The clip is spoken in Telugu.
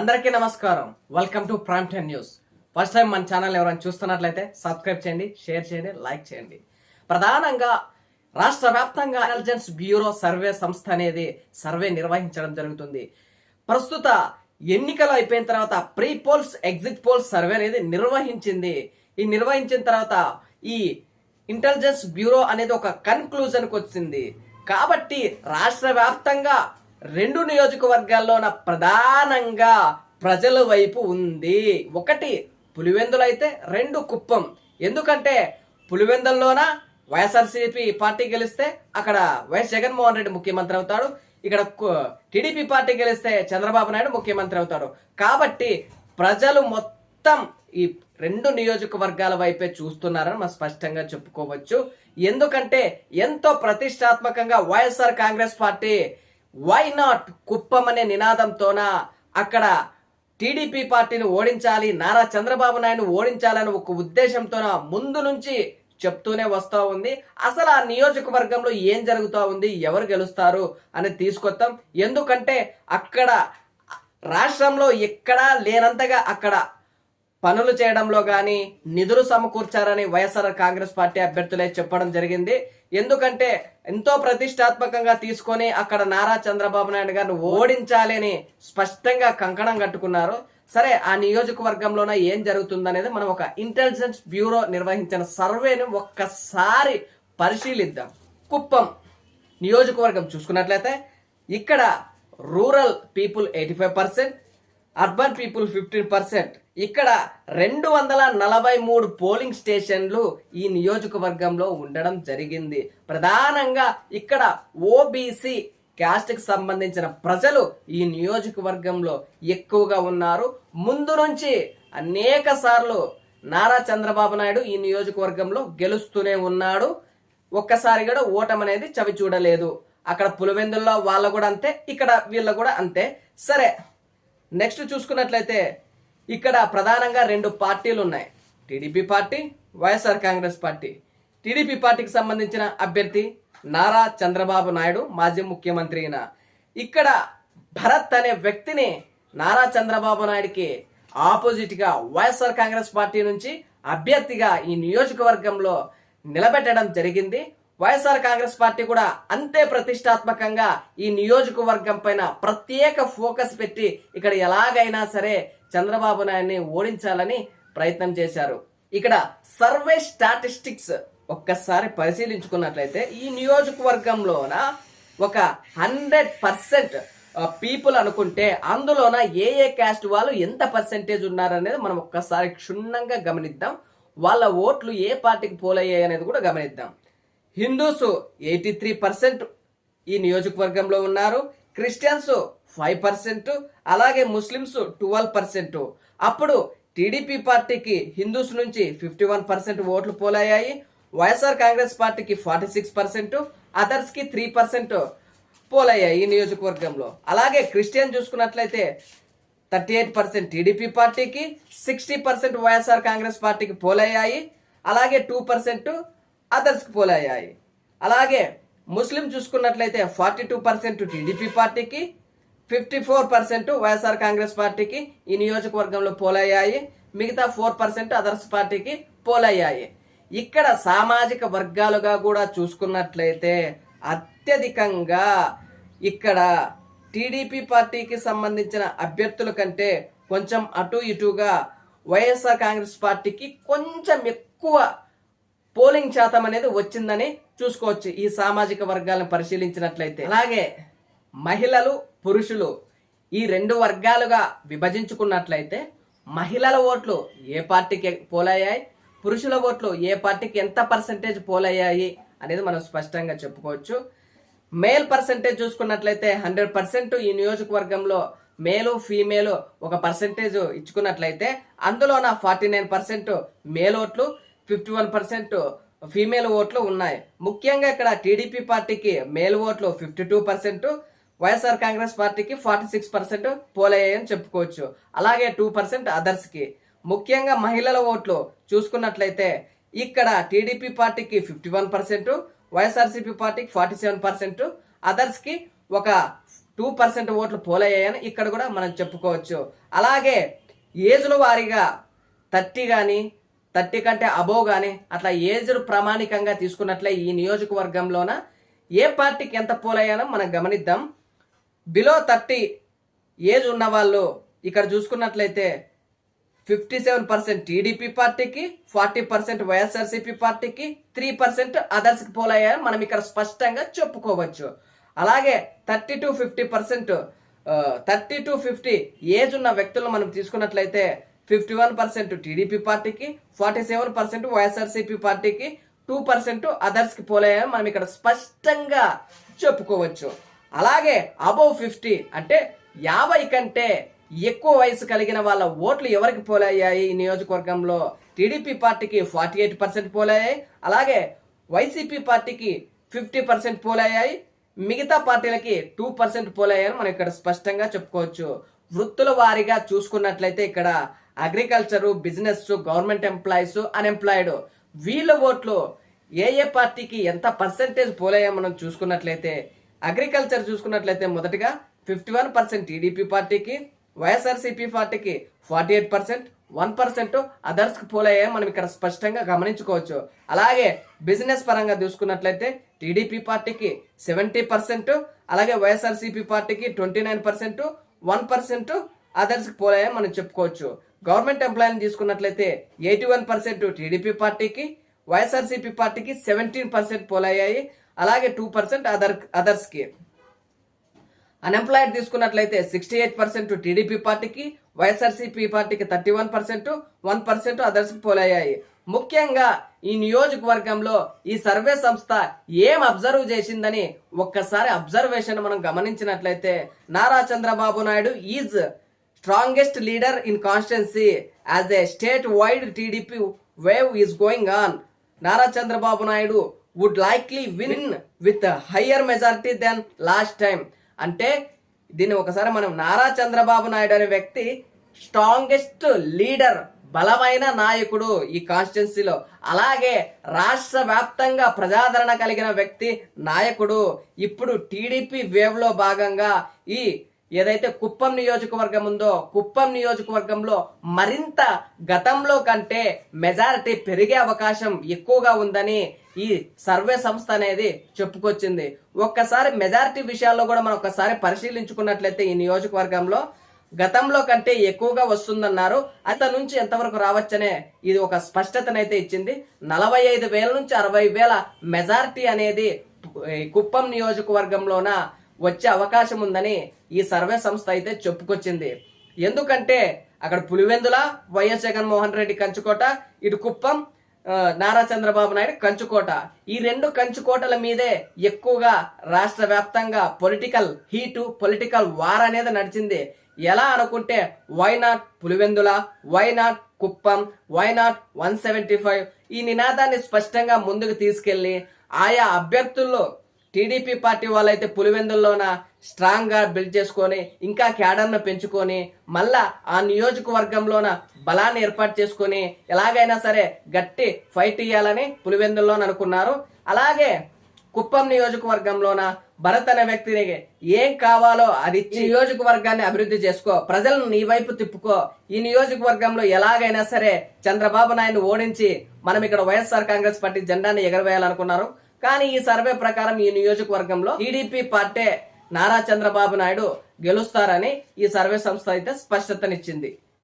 అందరికీ నమస్కారం. Welcome to Prime Ten News first time మన ఛానల్ ఎవరైనా చూస్తున్నట్లయితే సబ్స్క్రైబ్ చేయండి షేర్ చేయండి లైక్ చేయండి. ప్రధానంగా రాష్ట్ర వ్యాప్తంగా ఇంటెలిజెన్స్ బ్యూరో సర్వే సంస్థ అనేది సర్వే నిర్వహించడం జరుగుతుంది. ప్రస్తుత ఎన్నికలు అయిపోయిన తర్వాత pre polls exit polls survey అనేది నిర్వహించింది. ఈ నిర్వహించిన తర్వాత ఈ ఇంటెలిజెన్స్ బ్యూరో అనేది ఒక కన్క్లూజన్కి వచ్చింది. కాబట్టి రాష్ట్ర వ్యాప్తంగా రెండు నియోజకవర్గాల్లోన ప్రధానంగా ప్రజల వైపు ఉంది. ఒకటి పులివెందులు అయితే రెండు కుప్పం. ఎందుకంటే పులివెందుల్లోన వైఎస్ఆర్సీపీ పార్టీ గెలిస్తే అక్కడ వైఎస్ జగన్మోహన్ రెడ్డి ముఖ్యమంత్రి అవుతాడు. ఇక్కడ టీడీపీ పార్టీ గెలిస్తే చంద్రబాబు నాయుడు ముఖ్యమంత్రి అవుతాడు. కాబట్టి ప్రజలు మొత్తం ఈ రెండు నియోజకవర్గాల వైపే చూస్తున్నారని మనం స్పష్టంగా చెప్పుకోవచ్చు. ఎందుకంటే ఎంతో ప్రతిష్టాత్మకంగా YSR Congress party why not Kuppam అనే నినాదంతోన అక్కడ టీడీపీ పార్టీని ఓడించాలి నారా చంద్రబాబు నాయుడు ఓడించాలని ఒక ఉద్దేశంతోన ముందు నుంచి చెప్తూనే వస్తూ ఉంది. అసలు ఆ నియోజకవర్గంలో ఏం జరుగుతూ ఉంది ఎవరు గెలుస్తారు అని తీసుకొస్తాం ఎందుకంటే అక్కడ రాష్ట్రంలో ఎక్కడా లేనంతగా అక్కడ పనులు చేయడంలో కానీ నిధులు సమకూర్చారని వైఎస్ఆర్ కాంగ్రెస్ పార్టీ అభ్యర్థులే చెప్పడం జరిగింది. ఎందుకంటే ఎంతో ప్రతిష్టాత్మకంగా తీసుకొని అక్కడ నారా చంద్రబాబు నాయుడు గారిని ఓడించాలి అని స్పష్టంగా కంకణం కట్టుకున్నారు. సరే ఆ నియోజకవర్గంలోన ఏం జరుగుతుందనేది మనం ఒక ఇంటెలిజెన్స్ బ్యూరో నిర్వహించిన సర్వేని ఒక్కసారి పరిశీలిద్దాం. కుప్పం నియోజకవర్గం చూసుకున్నట్లయితే ఇక్కడ rural people eighty five percent urban people fifteen percent ఇక్కడ రెండు వందల నలభై మూడు పోలింగ్ స్టేషన్లు ఈ నియోజకవర్గంలో ఉండడం జరిగింది. ప్రధానంగా ఇక్కడ ఓబీసీ క్యాస్ట్కి సంబంధించిన ప్రజలు ఈ నియోజకవర్గంలో ఎక్కువగా ఉన్నారు. ముందు నుంచి అనేక సార్లు నారా చంద్రబాబు నాయుడు ఈ నియోజకవర్గంలో గెలుస్తూనే ఉన్నాడు. ఒక్కసారి కూడా ఓటం అనేది చవి చూడలేదు. అక్కడ పులివెందుల్లో వాళ్ళ కూడా అంతే ఇక్కడ వీళ్ళ కూడా అంతే. సరే నెక్స్ట్ చూసుకున్నట్లయితే ఇక్కడ ప్రధానంగా రెండు పార్టీలు ఉన్నాయి. TDP party YSR Congress party. TDP పార్టీకి సంబంధించిన అభ్యర్థి నారా చంద్రబాబు నాయుడు మాజీ ముఖ్యమంత్రి అయిన. ఇక్కడ భరత్ అనే వ్యక్తిని నారా చంద్రబాబు నాయుడికి ఆపోజిట్గా వైఎస్ఆర్ కాంగ్రెస్ పార్టీ నుంచి అభ్యర్థిగా ఈ నియోజకవర్గంలో నిలబెట్టడం జరిగింది. వైఎస్ఆర్ కాంగ్రెస్ పార్టీ కూడా అంతే ప్రతిష్టాత్మకంగా ఈ నియోజకవర్గం పైన ప్రత్యేక ఫోకస్ పెట్టి ఇక్కడ ఎలాగైనా సరే చంద్రబాబు నాయుడిని ఓడించాలని ప్రయత్నం చేశారు. ఇక్కడ సర్వే స్టాటిస్టిక్స్ ఒక్కసారి పరిశీలించుకున్నట్లయితే ఈ నియోజకవర్గంలోన ఒక హండ్రెడ్ పర్సెంట్ పీపుల్ అనుకుంటే అందులోన ఏ ఏ క్యాస్ట్ వాళ్ళు ఎంత పర్సెంటేజ్ ఉన్నారనేది మనం ఒక్కసారి క్షుణ్ణంగా గమనిద్దాం. వాళ్ళ ఓట్లు ఏ పార్టీకి పోలయ్యాయి అనేది కూడా గమనిద్దాం. హిందూస్ ఎయిటీ త్రీ పర్సెంట్ ఈ నియోజకవర్గంలో ఉన్నారు. క్రిస్టియన్స్ ఫైవ్ పర్సెంట్ అలాగే ముస్లిమ్స్ ట్వెల్వ్ పర్సెంట్. అప్పుడు టీడీపీ పార్టీకి హిందూస్ నుంచి ఫిఫ్టీ వన్ పర్సెంట్ ఓట్లు పోలయ్యాయి. వైఎస్ఆర్ కాంగ్రెస్ పార్టీకి ఫార్టీ సిక్స్ పర్సెంట్ అదర్స్కి త్రీ పర్సెంట్ పోలయ్యాయి ఈ నియోజకవర్గంలో. అలాగే క్రిస్టియన్ చూసుకున్నట్లయితే థర్టీ ఎయిట్ పర్సెంట్ టీడీపీ పార్టీకి సిక్స్టీ పర్సెంట్ వైఎస్ఆర్ కాంగ్రెస్ పార్టీకి పోలయ్యాయి. అలాగే టూ పర్సెంట్ అదర్స్కి పోలయ్యాయి. అలాగే ముస్లిం చూసుకున్నట్లయితే ఫార్టీ టూ పర్సెంట్ టీడీపీ పార్టీకి fifty four percent YSR Congress పార్టీకి ఈ నియోజకవర్గంలో పోలయ్యాయి. మిగతా ఫోర్ పర్సెంట్ అదర్స్ పార్టీకి పోలయ్యాయి. ఇక్కడ సామాజిక వర్గాలుగా కూడా చూసుకున్నట్లయితే అత్యధికంగా ఇక్కడ టీడీపీ పార్టీకి సంబంధించిన అభ్యర్థుల కంటే కొంచెం అటు ఇటుగా వైఎస్ఆర్ కాంగ్రెస్ పార్టీకి కొంచెం ఎక్కువ పోలింగ్ శాతం అనేది వచ్చిందని చూసుకోవచ్చు ఈ సామాజిక వర్గాలను పరిశీలించినట్లయితే. అలాగే మహిళలు పురుషులు ఈ రెండు వర్గాలుగా విభజించుకున్నట్లయితే మహిళల ఓట్లు ఏ పార్టీకి పోలయ్యాయి? పురుషుల ఓట్లు ఏ పార్టీకి ఎంత పర్సెంటేజ్ పోలయ్యాయి అనేది మనం స్పష్టంగా చెప్పుకోవచ్చు. మేల్ పర్సెంటేజ్ చూసుకున్నట్లయితే హండ్రెడ్ పర్సెంట్ ఈ నియోజకవర్గంలో మేలు ఫీమేల్ ఒక పర్సెంటేజ్ ఇచ్చుకున్నట్లయితే అందులోన ఫార్టీ నైన్ పర్సెంట్ మేల్ ఓట్లు ఫిఫ్టీ వన్ పర్సెంట్ ఫీమేల్ ఓట్లు ఉన్నాయి. ముఖ్యంగా ఇక్కడ టీడీపీ పార్టీకి మేల్ ఓట్లు fifty two percent YSR Congress పార్టీకి ఫార్టీ సిక్స్ పర్సెంట్ పోలయ్యాయని చెప్పుకోవచ్చు. అలాగే టూ పర్సెంట్ అదర్స్కి. ముఖ్యంగా మహిళల ఓట్లు చూసుకున్నట్లయితే ఇక్కడ టీడీపీ పార్టీకి ఫిఫ్టీ వన్ పర్సెంట్ వైఎస్ఆర్సీపీ పార్టీకి ఫార్టీ సెవెన్ పర్సెంట్ అదర్స్కి ఒక టూ పర్సెంట్ ఓట్లు పోలయ్యాయని ఇక్కడ కూడా మనం చెప్పుకోవచ్చు. అలాగే ఏజ్ల వారీగా థర్టీ కానీ థర్టీ కంటే అబోవ్ కానీ అట్లా ఏజ్లు ప్రామాణికంగా తీసుకున్నట్లే ఈ నియోజకవర్గంలోన ఏ పార్టీకి ఎంత పోలయ్యానో మనం గమనిద్దాం. బిలో థర్టీ ఏజ్ ఉన్న వాళ్ళు ఇక్కడ చూసుకున్నట్లయితే ఫిఫ్టీ సెవెన్ పర్సెంట్ టీడీపీ పార్టీకి ఫార్టీ పర్సెంట్ వైఎస్ఆర్సీపీ పార్టీకి త్రీ పర్సెంట్ అదర్స్కి పోలయ్యాయని మనం ఇక్కడ స్పష్టంగా చెప్పుకోవచ్చు. అలాగే thirty to fifty percent thirty to fifty age ఉన్న వ్యక్తులను మనం తీసుకున్నట్లయితే ఫిఫ్టీ వన్ పర్సెంట్ టీడీపీ పార్టీకి ఫార్టీ సెవెన్ పర్సెంట్ వైఎస్ఆర్సీపీ పార్టీకి టూ పర్సెంట్ అదర్స్కి పోలయ్యాయని మనం ఇక్కడ స్పష్టంగా చెప్పుకోవచ్చు. అలాగే అబోవ్ ఫిఫ్టీ అంటే యాభై కంటే ఎక్కువ వయసు కలిగిన వాళ్ళ ఓట్లు ఎవరికి పోలయ్యాయి? ఈ నియోజకవర్గంలో టీడీపీ పార్టీకి ఫార్టీ ఎయిట్ పర్సెంట్ పోలయ్యాయి. అలాగే వైసీపీ పార్టీకి ఫిఫ్టీ పర్సెంట్ పోలయ్యాయి. మిగతా పార్టీలకి టూ పర్సెంట్ పోలయ్యాయని మనం ఇక్కడ స్పష్టంగా చెప్పుకోవచ్చు. వృత్తుల వారీగా చూసుకున్నట్లయితే ఇక్కడ agriculture business government employees unemployed వీళ్ళ ఓట్లు ఏ ఏ పార్టీకి ఎంత పర్సెంటేజ్ పోలయ్యా మనం చూసుకున్నట్లయితే అగ్రికల్చర్ చూసుకున్నట్లయితే మొదటగా ఫిఫ్టీ వన్ పర్సెంట్ టీడీపీ పార్టీకి వైఎస్ఆర్సీపీ పార్టీకి forty eight percent one percent అదర్స్కి పోలయ్యే మనం ఇక్కడ స్పష్టంగా గమనించుకోవచ్చు. అలాగే బిజినెస్ పరంగా చూసుకున్నట్లయితే టీడీపీ పార్టీకి సెవెంటీ పర్సెంట్ అలాగే వైఎస్ఆర్సీపీ పార్టీకి twenty nine percent one percent అదర్స్కి పోలయ్యే మనం చెప్పుకోవచ్చు. గవర్నమెంట్ ఎంప్లాయీని తీసుకున్నట్లయితే ఎయిటీ వన్ పర్సెంట్ టీడీపీ పార్టీకి వైఎస్ఆర్సీపీ పార్టీకి సెవెంటీన్ పర్సెంట్ పోలయ్యాయి అలాగే టూ పర్సెంట్ అదర్ అదర్స్కి అన్ఎంప్లాయిడ్ తీసుకున్నట్లయితే సిక్స్టీ ఎయిట్ పర్సెంట్ టీడీపీ పార్టీకి వైఎస్ఆర్సీపీ పార్టీకి thirty one percent one percent అదర్స్కి పోలయ్యాయి. ముఖ్యంగా ఈ నియోజకవర్గంలో ఈ సర్వే సంస్థ ఏం అబ్జర్వ్ చేసిందని ఒక్కసారి అబ్జర్వేషన్ మనం గమనించినట్లయితే Nara Chandrababu Naidu is strongest leader in constituency as a state wide TDP wave is going on Nara Chandrababu Naidu would likely win with higher majority than last time అంటే దీన్ని ఒకసారి మనం నారా చంద్రబాబు నాయుడు అనే వ్యక్తి స్ట్రాంగెస్ట్ లీడర్ బలమైన నాయకుడు ఈ కాన్స్టిట్యున్సీలో అలాగే రాష్ట్ర వ్యాప్తంగా ప్రజాదరణ కలిగిన వ్యక్తి నాయకుడు. ఇప్పుడు టీడీపీ వేవ్లో భాగంగా ఈ ఏదైతే కుప్పం నియోజకవర్గం ఉందో కుప్పం నియోజకవర్గంలో మరింత గతంలో కంటే మెజారిటీ పెరిగే అవకాశం ఎక్కువగా ఉందని ఈ సర్వే సంస్థ అనేది చెప్పుకొచ్చింది. ఒక్కసారి మెజారిటీ విషయాల్లో కూడా మనం ఒకసారి పరిశీలించుకున్నట్లయితే ఈ నియోజకవర్గంలో గతంలో కంటే ఎక్కువగా వస్తుందన్నారు. అంత నుంచి ఎంతవరకు రావచ్చనే ఇది ఒక స్పష్టతనైతే ఇచ్చింది. నలభై ఐదు వేల నుంచి అరవై వేల మెజారిటీ అనేది కుప్పం నియోజకవర్గంలోన వచ్చే అవకాశం ఉందని ఈ సర్వే సంస్థ అయితే చెప్పుకొచ్చింది. ఎందుకంటే అక్కడ పులివెందుల వైఎస్ జగన్మోహన్ రెడ్డి కంచుకోట ఇటు కుప్పం నారా చంద్రబాబు నాయుడు కంచుకోట. ఈ రెండు కంచుకోటల మీదే ఎక్కువగా రాష్ట్ర వ్యాప్తంగా పొలిటికల్ హీటు పొలిటికల్ వార్ అనేది నడిచింది. ఎలా అనుకుంటే why not Pulivendula why not Kuppam why not one seventy five ఈ నినాదాన్ని స్పష్టంగా ముందుకు తీసుకెళ్ళి ఆయా అభ్యర్థుల్లో టీడీపీ పార్టీ వాళ్ళైతే పులివెందుల్లోన స్ట్రాంగ్గా బిల్డ్ చేసుకొని ఇంకా క్యాడర్ను పెంచుకొని మళ్ళా ఆ నియోజకవర్గంలోన బలాన్ని ఏర్పాటు చేసుకొని ఎలాగైనా సరే గట్టి ఫైట్ ఇయ్యాలని పులివెందుల్లోన అనుకున్నారు. అలాగే కుప్పం నియోజకవర్గంలోన భరత్ అనే వ్యక్తిని ఏం కావాలో అది ఇచ్చి నియోజకవర్గాన్ని అభివృద్ధి చేసుకో ప్రజలను నీ వైపు తిప్పుకో ఈ నియోజకవర్గంలో ఎలాగైనా సరే చంద్రబాబు నాయుడు ఓడించి మనం ఇక్కడ వైఎస్ఆర్ కాంగ్రెస్ పార్టీ జెండాని ఎగరవేయాలనుకున్నారు. కానీ ఈ సర్వే ప్రకారం ఈ నియోజకవర్గంలో టీడీపీ పార్టీ నారా చంద్రబాబు నాయుడు గెలుస్తారని ఈ సర్వే సంస్థ అయితే స్పష్టతనిచ్చింది.